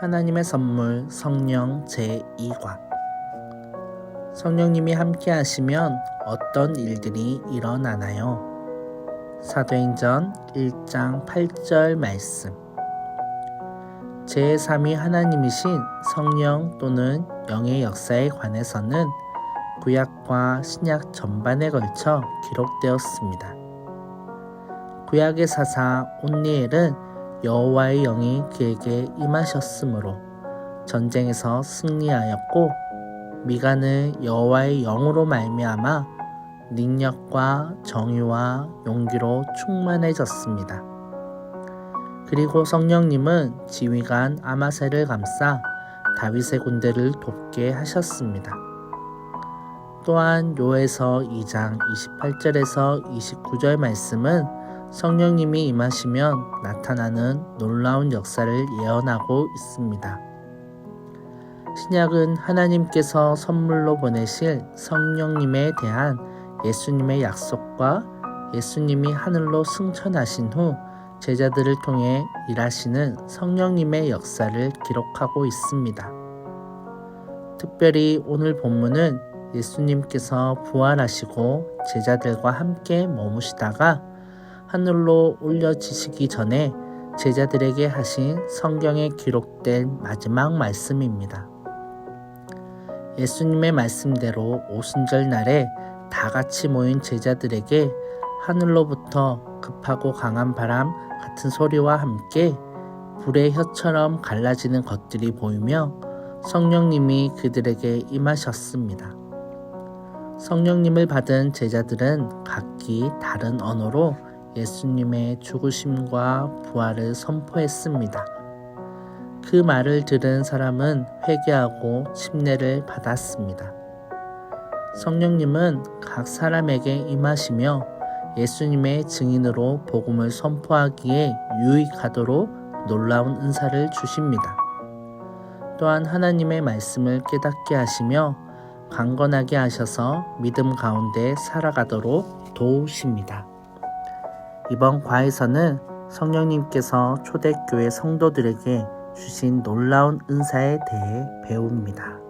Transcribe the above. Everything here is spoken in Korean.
하나님의 선물 성령 제2과 성령님이 함께 하시면 어떤 일들이 일어나나요? 사도행전 1장 8절 말씀 제3위 하나님이신 성령 또는 영의 역사에 관해서는 구약과 신약 전반에 걸쳐 기록되었습니다. 구약의 사사 온니엘은 여호와의 영이 그에게 임하셨으므로 전쟁에서 승리하였고 미가는 여호와의 영으로 말미암아 능력과 정의와 용기로 충만해졌습니다. 그리고 성령님은 지휘관 아마셀을 감싸 다윗의 군대를 돕게 하셨습니다. 또한 요에서 2장 28절에서 29절 말씀은 성령님이 임하시면 나타나는 놀라운 역사를 예언하고 있습니다. 신약은 하나님께서 선물로 보내실 성령님에 대한 예수님의 약속과 예수님이 하늘로 승천하신 후 제자들을 통해 일하시는 성령님의 역사를 기록하고 있습니다. 특별히 오늘 본문은 예수님께서 부활하시고 제자들과 함께 머무시다가 하늘로 올려지시기 전에 제자들에게 하신 성경에 기록된 마지막 말씀입니다. 예수님의 말씀대로 오순절 날에 다 같이 모인 제자들에게 하늘로부터 급하고 강한 바람 같은 소리와 함께 불의 혀처럼 갈라지는 것들이 보이며 성령님이 그들에게 임하셨습니다. 성령님을 받은 제자들은 각기 다른 언어로 예수님의 죽으심과 부활을 선포했습니다. 그 말을 들은 사람은 회개하고 침례를 받았습니다. 성령님은 각 사람에게 임하시며 예수님의 증인으로 복음을 선포하기에 유익하도록 놀라운 은사를 주십니다. 또한 하나님의 말씀을 깨닫게 하시며 강건하게 하셔서 믿음 가운데 살아가도록 도우십니다. 이번 과에서는 성령님께서 초대교회 성도들에게 주신 놀라운 은사에 대해 배웁니다.